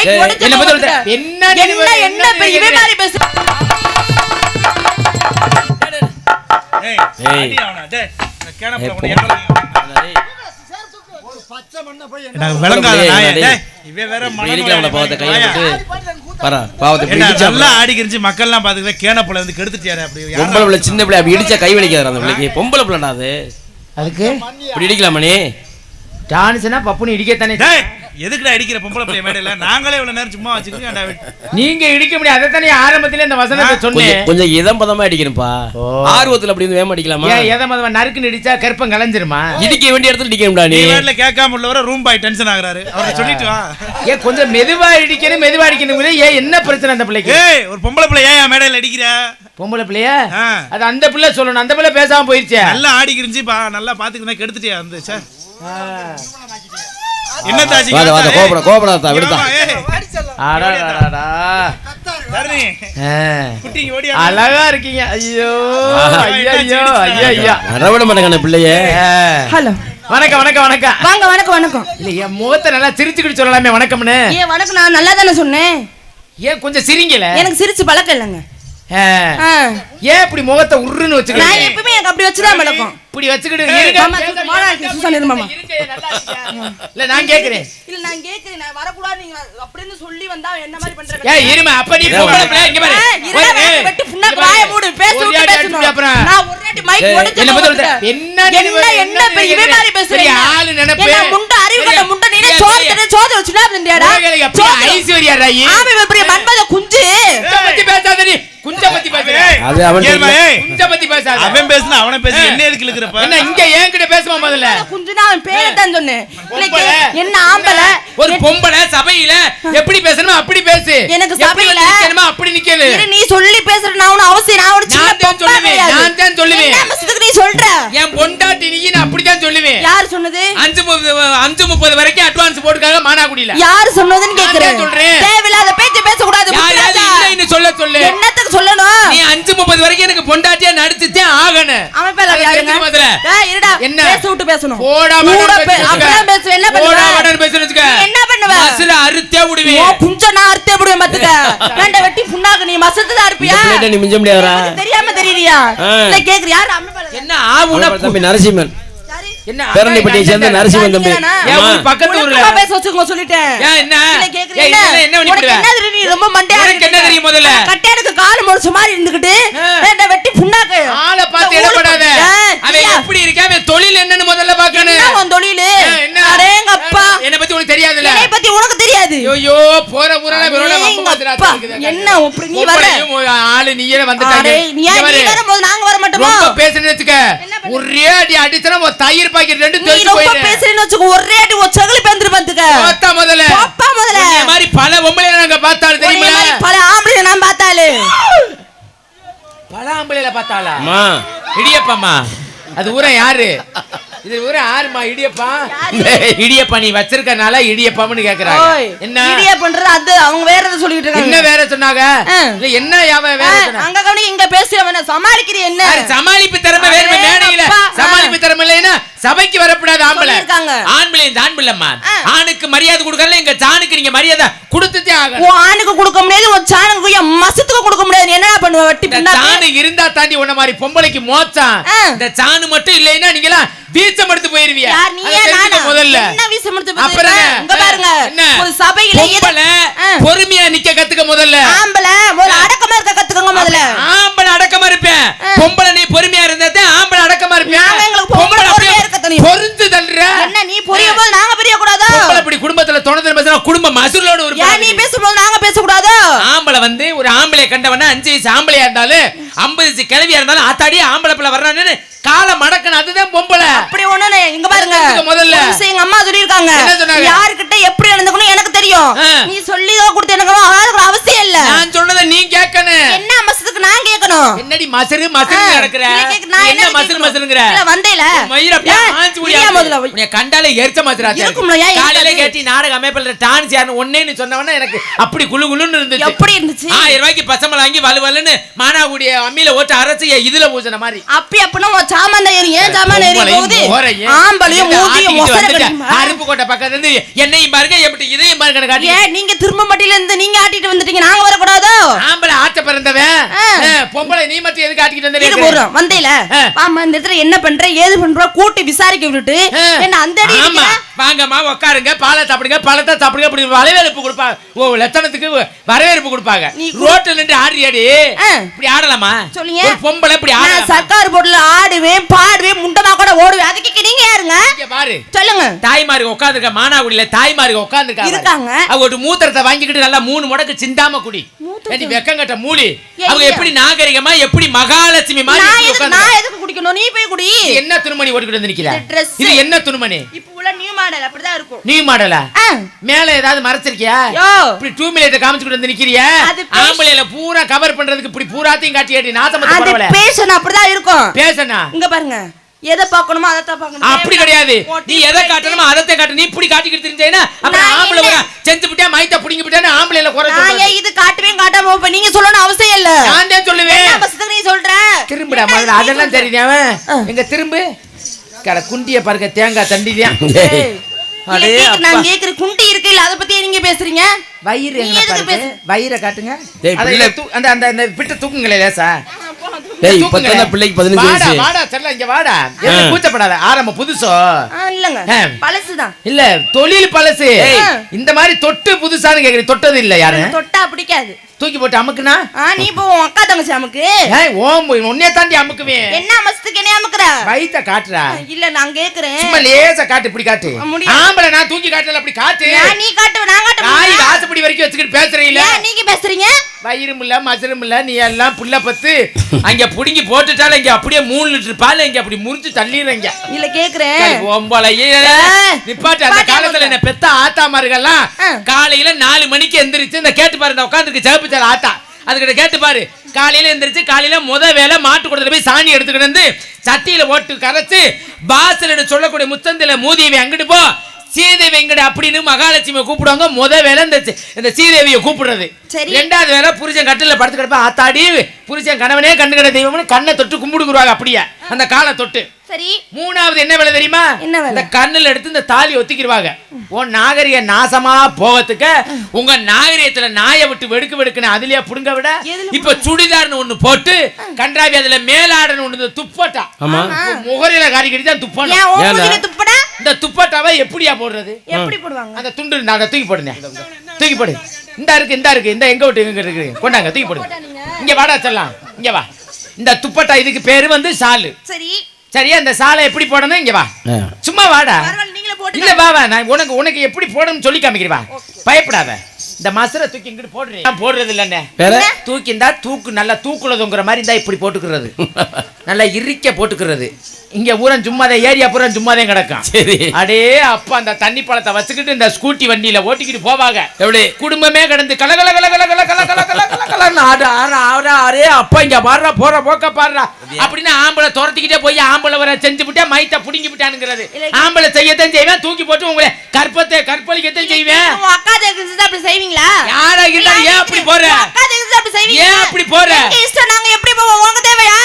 Mic உடைச்சு என்ன? என்ன என்ன இவன்? மாதிரி பேசு மக்கள்லாம் பாத்துக்கிறேன் கேனப்பல வந்து கெடுத்துட்டியாரு அப்படி. பொம்பளை பிள்ளை சின்ன பிள்ளை அப்படி இடிச்சா கை வலிக்காது அந்த பிள்ளைக்கு. பொம்பளை பிள்ளைடா அது. அதுக்கு? இப்படி இடிக்கலாமா நீ? டான்ஸ்னா பப்புனு இடிக்கத்தானே டேய் எதுக்குடா அடிக்கிற பொம்பளை பிள்ளை மேடையில? நாங்களே இவ்வளவு நேரம் சும்மா வச்சுக்கோங்க நீங்க இடிக்க முடியாது அதைத்தானே ஆரம்பத்துல இந்த வசனத்தை சொன்னேன். கொஞ்சம் இதம் பதமா அடிக்கணும்ப்பா. ஆர்வத்துல அப்படி வேமா அடிக்கலாமா ஏன் எதை மதம் நறுக்குன்னு இடிச்சா கருப்பம் கலைஞ்சிருமா? இடிக்க வேண்டிய இடத்துல இடிக்கணும்டா நீ. நீ வேறல கேட்காம உள்ளவர ரூம் பாய் டென்ஷன் ஆகுறாரு. அவரை சொல்லிட்டு வா. ஏன் கொஞ்சம் மெதுவா இடிக்கணும் மெதுவா அடிக்கணும் ஏன் என்ன பிரச்சனை அந்த பிள்ளைக்கு? ஏய் ஒரு பொம்பளை பிள்ளை ஏன் என் மேடையில அடிக்கிற பொம்பளை பிள்ளையா. அது அந்த பிள்ளை சொல்லணும். அந்த பிள்ளை பேசாம போயிருச்சே. நல்லா ஆடி நல்லா பாத்துக்கிறேன் கெடுத்துட்டியா வந்து சார்? என்ன வாத வாத விடுதா. அழகா இருக்கீங்க. ஐயோ. ஐயா பிள்ளைய. ஹலோ. வணக்கம் வணக்கம் வணக்கம். வாங்க வணக்கம் வணக்கம். இல்ல என் முகத்தை நல்லா சிரிச்சுக்கிட்டு சொல்லலாமே வணக்கம்னு. ஏன் வணக்கம் நான் நல்லா தானே சொன்னேன்? ஏன் கொஞ்சம் சிரிங்கல? எனக்கு சிரிச்சு பழக்கம் இல்லைங்க. ஏன் இப்படி முகத்தை உருன்னு நான் அப்படி வச்சுதான் பழக்கம் இப்படி வச்சுக்கிட்டு? இல்ல நான் கேக்குறேன் இல்ல நான் கேக்குறேன் நான் வரக்கூடாது நீங்க அப்படின்னு சொல்லி வந்தா என்ன மாதிரி பண்ற ஏய் இருமா அப்ப நீ பொம்பளை? பிள்ளை இங்க பாரு வெட்டி. வாயை மூடு, பேச விட்டு பேசணும். அப்புறம் நான் ஒரு வாட்டி ஏய், உடைச்சு என்ன. சொல்ற? என்ன நீ என்ன இவன் மாதிரி பேசுறீங்க? ஆளு நினைப்பு. என்ன முண்டை அறிவு கட்ட முண்டை நீனே பெரிய- சோறு தர சோறு எப்படி சோறு. ஐஸ்வர்யா ராயி? ஆமா, பெரிய மன்மத குஞ்சு குஞ்ச பத்தி பேசாத நீ. குஞ்ச பத்தி பேசுற. அது அவன் ஏம்மா, தெரியல. ஏய், குஞ்ச பத்தி பேசாத. அவன் பேசுனா அவனை பேசு என்ன எதுக்கு இழுக்கிறப்ப என்ன இங்க என்கிட்ட பேசுமா முதல்ல குஞ்சுனா அவன் பேரை தான் சொன்னேன். என்ன ஆம்பளை ஒரு பொம்பளை சபையில எப்படி பேசணுமோ அப்படி பேசு எனக்கு சபையில- நிக்கணுமோ அப்படி நிக்கலு இரு, நீ சொல்லி பேசுற நான் ஒண்ணும் அவசியம் நான் ஒரு சின்ன நான் தான் பொம்பளை சொல்லுவேன். நான் தான் சொல்லுவேன். என்ன நீ சொல்ற என் பொண்டாட்டி நீ நான் அப்படித்தான் சொல்லுவேன் யார் சொன்னது அஞ்சு முப்பது அஞ்சு முப்பது வரைக்கும் அட்வான்ஸ் போட்டுக்காக மானாக்குடியில யார் சொன்னதுன்னு கேக்குறேன் தான் சொல்றேன். தேவையில்லாத அஞ்சு முப்பது வரைக்கும் எனக்கு பொண்டாட்டியா நடிச்சுதான் ஆகணும். அவன் பேர் இருடா என்ன? பேச விட்டு பேசணும். போடா கூட அப்பதான். பேசுவேன். என்ன போடா வச்சுக்க. நீ என்ன பண்ணுவ? மசுல அறுத்தே ஓ விடுவேன் புஞ்ச நான் அறுத்தே விடுவேன் பாத்துக்க வேண்ட வெட்டி புண்ணாக்கு நீ மசத்து தான் இந்த இருப்பியா பிள்ளைகிட்ட நீ மிஞ்ச முடியாதா? தெரியாம தெரியலையா ஆ. இல்ல கேக்குற யாரு அம்மா பேர் என்ன ஆவுனா தம்பி நரசிம்மன். பேரண்டிப்பட்டியை சேர்ந்த நரசிம்மன் தம்பி. நீதானா? ஏன் ஆமா. ஊர் பக்கத்து ஊர்ல? ஒழுக்கமா பேச வச்சுக்கோ சொல்லிட்டேன். ஏன் என்ன? இல்ல கேக்குறீங்க? ஏய், இதெல்லாம் என்ன பண்ணி உனக்கு விடுவ? என்ன தெரியும் நீ ரொம்ப மண்டையா உனக்கு என்ன தெரியும் முதல்ல? கட்டையனுக்கு கால் முளைச்ச மாதிரி இருந்துகிட்டு. வேண்ட வெட்டி புண்ணாக்கு. ஆளை பார்த்து இடப்படாத அவன் எப்படி இருக்கான்? அவன் தொழில் என்னன்னு முதல்ல என்ன பார்க்கணும் உன் தொழிலு? என்ன? என்ன பத்தி உனக்கு தெரியாதுல்ல? என்னை பத்தி உனக்கு தெரியாது. ஐயோ போற என்ன நீ வர. ஆளு நீயே வந்துட்டாங்க? நீ நாங்க வர மாட்டோமா? ரொம்ப வச்சுக்க? ஒரே அடி அடிச்சனா ஒரு தயிர் பாக்கெட் ரெண்டு ரொம்ப பேசுறேன்னு வச்சுக்கோ ஒரே அடி ஒரு சகலி பேந்துரு போத்தா முதல்ல. போப்பா முதல்ல. உன்னைய மாதிரி பல பொம்பளை நாங்க பார்த்தாலும் உன்னைய தெரியுமா பல ஆம்பளை நான் பார்த்தாலு. பல ஆம்பளைல பார்த்தாளா? அம்மா. இடியப்பம்மா. அது ஊரா யாரு? இது ஊரா யாருமா இடியப்பா? இடியப்பா நீ வச்சிருக்கனால இடியப்பம்னு கேக்குறாங்க. என்ன? இடியா பண்றது அது அவங்க வேற எதை சொல்லிட்டு என்ன வேற சொன்னாங்க. இல்ல என்ன யாவ வேற அங்க கவனி இங்க பேசுறவன சமாளிக்கிறீ என்ன? சமாளிப்பு திறமை வேற மேடையில. சமாளிப்பு திறமை இல்லைன்னா சபைக்கு வரக்கூடாது ஆம்பளை. ஆண்பிள்ளை இந்த ஆண்பிள்ளம்மா ஆ. ஆணுக்கு மரியாதை கொடுக்கறல எங்க நீங்க மரியாதை கொடுத்துட்டே ஆகணும். ஆணுக்கு கொடுக்க முடியாது உன் சாணுக்கு மசத்துக்கு கொடுக்க நீ என்னடா பண்ணுவ வெட்டி பின்னாடி சாணு இருந்தா தாண்டி உன்ன மாதிரி பொம்பளைக்கு மோச்சான் ஆ. இந்த சாணு மட்டும் இல்லைன்னா நீங்களாம் வீச்சம் எடுத்து நானா? முதல்ல என்ன வீசம் எடுத்து அப்புறம்? என்ன? இங்க பாருங்க என்ன? ஒரு சபையில பொம்பளை. பொறுமையா நிக்க கத்துக்க முதல்ல ஆம்பளை ஒரு அடக்கமா இருக்க கத்துக்கோங்க முதல்ல ஆம்பளை அடக்கமா இருப்பேன். பொம்பளை நீ பொறுமையா இருந்தா ஆம்பளை அடக்கமா இருப்பேன் நாங்க எங்களுக்கு பொம்பளை பொறுமையா இருக்க தெரியும். பொருந்து தள்ளுற என்ன நீ புரிய போது நாங்க புரிய கூடாதோ பொம்பளை இப்படி குடும்பத்துல தொணை பேசுனா குடும்ப மசுரோட ஒரு நீ பேசும்போது நாங்க வந்து ஒரு ஆம்பளை கண்டவன அஞ்சு வயசு ஆம்பளையா இருந்தாலும் ஐம்பது வயசு கிழவியா இருந்தாலும் ஆத்தாடி ஆம்பளை பிள்ளை வர்றான்னு காலை மடக்கணும் அதுதான் பொம்பளை அப்படி ஒண்ணு. இங்க பாருங்க முதல்ல. எங்க அம்மா என்ன சொன்னாங்க? யாருக்கிட்ட எப்படி நடந்துக்கணும் எனக்கு தெரியும். நீ சொல்லி கொடுத்து எனக்கு அவசியம் இல்ல நான் சொன்னதை நீ கேட்கணும் என்ன மசத்துக்கு நான் கேட்கணும் என்னடி மசரு மசரு ஆ, நடக்கிற? நீ கேக்கு- நான் என்ன என்ன மசரு கேட்கணும்? மசருங்கிற? இல்ல, வந்தேல. மயிர அப்படியே ஏன்? ஆஞ்சு இல்லையா முடியாது முதல்ல? உன்னை கண்டாலே எரிச்ச மசரா இருக்கும்ல, ஏன் காலையில இருக்காது? கேட்டி நாடக அமைப்பில் டான்ஸ் யாருன்னு ஒன்னேன்னு சொன்னவன எனக்கு அப்படி குளு குளுன்னு இருந்துச்சு. எப்படி இருந்துச்சு? ஆயிரம் ரூபாய்க்கு பசமலை வாங்கி வலு வலுன்னு ஓட்டு அரைச்சு இதுல பூசின மாதிரி. அப்படி அப்படின்னா உன் சாமான் ஏறி ஏன் சாமான் போகுது? ஆம்பளையும் மூதியும்? அருப்பு பக்கத்துல இருந்து என்னையும் பாருங்க எப்படி இதையும் பாருங்க காட்டி ஏன் நீங்க திரும்ப மட்டில இருந்து நீங்க ஆட்டிட்டு வந்துட்டீங்க நாங்க வரக்கூடாதோ? ஆம்பளை ஆச்ச பிறந்தவன். பொம்பளை நீ மட்டும் எதுக்கு ஆட்டிக்கிட்டு இது வந்த போறோம் வந்தேல. ஆ. ஆமா இந்த இடத்துல என்ன பண்ற? ஏது பண்ற? கூட்டி விசாரிக்க விட்டுட்டு என்ன அந்த அடி ஆமா. அடிக்கிற? வாங்கம்மா உட்காருங்க பாலை சாப்பிடுங்க. பழத்தை சாப்பிடுங்க. அப்படி வரவேற்பு கொடுப்பாங்க. ஓ லட்சணத்துக்கு வரவேற்பு கொடுப்பாங்க. நீ- ரோட்ல நின்று ஆடி ஆடி. இப்படி ஆடலாமா? சொல்லுங்க. பொம்பளை இப்படி ஆடலாமா? சர்க்கார் போர்டுல ஆடுவேன் பாடுவேன் முண்டமா கூட ஓடுவேன். அதுக்கு இங்க பாரு. சொல்லுங்க. தாய்மாருக்கு உட்காந்துருக்க மானாகுடியில தாய்மாருக்கு உட்காந்துருக்காங்க இருக்காங்க. அவங்க ஒரு மூத்திரத்தை வாங்கிக்கிட்டு நல்லா மூணு முடக்கு சிந்தாம குடி. ஏடி வெக்கங்கட்ட மூலி அவங்க. எப்படி நாகரிகமா எப்படி மகாலட்சுமி மாதிரி நான் எதுக்கு குடிக்கணும்? நீ போய் குடி. என்ன துணிமணி ஓட்டுக்கிட்டு வந்து நிக்கிற இது என்ன துணிமணி? இப்ப உள்ள நியூ மாடல் அப்படிதான் இருக்கும். நியூ மாடலா. மேல ஏதாவது மறைச்சிருக்கியா? இப்படி டூ மினிட் காமிச்சுக்கிட்டு வந்து நிக்கிறியா ஆம்பளையில பூரா கவர் பண்றதுக்கு இப்படி பூராத்தையும் காட்டி அது பரவல பேஷன் அப்படிதான் இருக்கும். பேசனா இங்க பாருங்க. எதை பார்க்கணுமோ அதை தான் பார்க்கணும். அப்படி கிடையாது. நீ எதை காட்டணுமோ அதை காட்டு. நீ இப்படி காட்டிக்கிட்டு தெரிஞ்சேன்னா அப்புறம் ஆம்பளை? வர செஞ்சு விட்டா மைத்த புடிங்கி விட்டான்னு ஆம்பளைல குறை நான். ஏன் இது காட்டுவே காட்டாம இப்ப நீங்க சொல்லணும் அவசியம் இல்ல. நான் தான் சொல்லுவேன். என்ன பசத்துக்கு நீ சொல்ற? திரும்புடா முதல்ல அதெல்லாம்? தெரியுது அவன். எங்க திரும்பு? கட குண்டிய பாருங்க தேங்காய் தண்டிதான் அடே. நான் கேக்குற குண்டி இருக்கு இல்ல அத பத்தி நீங்க பேசுறீங்க? வயிறு எங்க பாருங்க? வயிறை காட்டுங்க. அந்த அந்த பிட்ட தூக்குங்களே லேசா. டேய் பிள்ளைக்கு வாடா வயசு? வாடா செல்ல இங்க வாடா. என்ன. கூச்சப்படாத. ஆரம்ப புதுசோ. இல்லங்க. பழசுதான். இல்ல தொழில் பழசு. இந்த மாதிரி தொட்டு புதுசான்னு கேக்குறீங்க. தொட்டது இல்ல யாரு? தொட்டா பிடிக்காது. தூக்கி போட்டு அமுக்குனா? ஆ நீ உன் அக்கா தங்கச்சி நமக்கு ஏய் ஓம் உன்னே தாண்டி அமுக்குவேன். என்ன மஸ்துக்கு என்ன அமுக்குற? வயித்த காட்டுறா. இல்ல நான் கேக்குறேன். சும்மா லேசா காட்டு இப்படி காட்டு. ஆம்பளை நான் தூக்கி காட்டல அப்படி காட்டு. நீ காட்டுவ நான் காட்ட முடியுமா? வாசப்படி வரைக்கும் வச்சுக்கிட்டு பேசுறீங்களா. ஏன் நீங்க பேசுறீங்க? வயிறும் இல்ல மசரும் இல்ல நீ எல்லாம் புள்ள பத்து. அங்க புடுங்கி போட்டுட்டால இங்க அப்படியே மூணு லிட்டர் பால் இங்க அப்படி முறிச்சு தள்ளிடுறீங்க. இல்ல கேக்குறேன். ஒம்பளை ஏய். நிப்பாட்டு அந்த காலத்துல என்ன பெத்த ஆத்தாமார்கள்லாம். காலையில நாலு மணிக்கு எந்திரிச்சு இந்த கேட்டு பாரு இந்த உட்காந்துருக்கு சிவப்பு சார் ஆத்தா. அதுக்கிட்ட கேட்டு பாரு. காலையில எந்திரிச்சு காலையில முத வேலை மாட்டு கொடுத்துல போய் சாணி எடுத்துக்கிட்டு வந்து சட்டியில போட்டு கரைச்சு பாசலோட சொல்லக்கூடிய முத்தந்தில மூதியவை அங்கிட்டு போ. சீதேவி எங்கட அப்படின்னு மகாலட்சுமியை கூப்பிடுவாங்க. முத வேலை இந்த இந்த சீதேவியை கூப்பிடுறது. ரெண்டாவது வேலை புருஷன் கட்டில படுத்து கிடப்பா. ஆத்தாடி புருஷன் கணவனே கண்ணு கிட தெய்வம்னு கண்ணை தொட்டு கும்பிடுக்குருவாங்க அப்படியே. அந்த காலை தொட்டு. சரி. மூணாவது என்ன வேலை தெரியுமா? இந்த கண்ணுல எடுத்து இந்த தாலி ஒத்திக்கிடுவாங்க உன் நாகரிக நாசமா போகத்துக்கு உங்க நாகரிகத்துல நாயை விட்டு வெடுக்கு வெடுக்குன்னு அதுலயே புடுங்க விட? இப்ப சுடிதார்னு ஒண்ணு போட்டு கன்றாவி அதுல மேலாடன்னு ஒண்ணு இந்த துப்பட்டா. ஆமா. இப்ப முகரில காரிக்கிட்டு தான் துப்பணும். இந்த துப்பட்டாவை எப்படியா போடுறது? எப்படி போடுவாங்க? அந்த துண்டு அதை தூக்கி போடுங்க தூக்கி போடு. இந்த இருக்கு இந்த இருக்கு இந்த எங்க விட்டு எங்க இருக்கு? கொண்டாங்க தூக்கி போடுங்க இங்க வாடா செல்லாம். இங்க வா. இந்த துப்பட்டா இதுக்கு பேரு வந்து சாலு சரி. சரியா இந்த சாலை எப்படி போடணும்? இங்க வா. சும்மா வாடா. பரவாயில்ல நீங்களே போட்டு இல்ல வா வா. நான் உனக்கு உனக்கு எப்படி போடணும்னு சொல்லி காமிக்கிறேன் வா. பயப்படாத. இந்த மசரை தூக்கி இங்கிட்டு போடுறேன். நான் போடுறது இல்லண்ணே. தூக்கி இருந்தா தூக்கு நல்லா தூக்குலதுங்கிற மாதிரி இருந்தா இப்படி போட்டுக்கிறது. நல்லா இறுக்க போட்டுக்கிறது. இங்க ஊரன் சும்மாதான் ஏரியா பூரா சும்மாதான் கிடக்கும். சரி. அடே அப்பா அந்த தண்ணி பழத்தை வச்சுக்கிட்டு இந்த ஸ்கூட்டி வண்டியில ஓட்டிக்கிட்டு போவாங்க. எப்படி? குடும்பமே கிடந்து கல கல கல கல கல கல கல கல கல கலன்னு ஆடு ஆடு ஆடு அரே அப்பா இங்க பாடுறா போற போக்க பாடுறா. அப்படின்னு ஆம்பளை துரத்திக்கிட்டே போய் ஆம்பளை வர செஞ்சு விட்டா மைத்த புடுங்கி விட்டானுங்கிறது. ஆம்பளை செய்யத்தான் செய்வேன் தூக்கி போட்டு உங்களை கற்பத்தை கற்பழிக்கத்தான் செய்வேன். அக்கா தங்கச்சி அப்படி செய்வீங்களா? யாரா இருந்தாலும் ஏன் அப்படி போற? அக்கா தங்கச்சி அப்படி செய்வீங்க ஏன் அப்படி போற? இஷ்டம் நாங்க எப்படி போவோம்? உங்க தேவையா?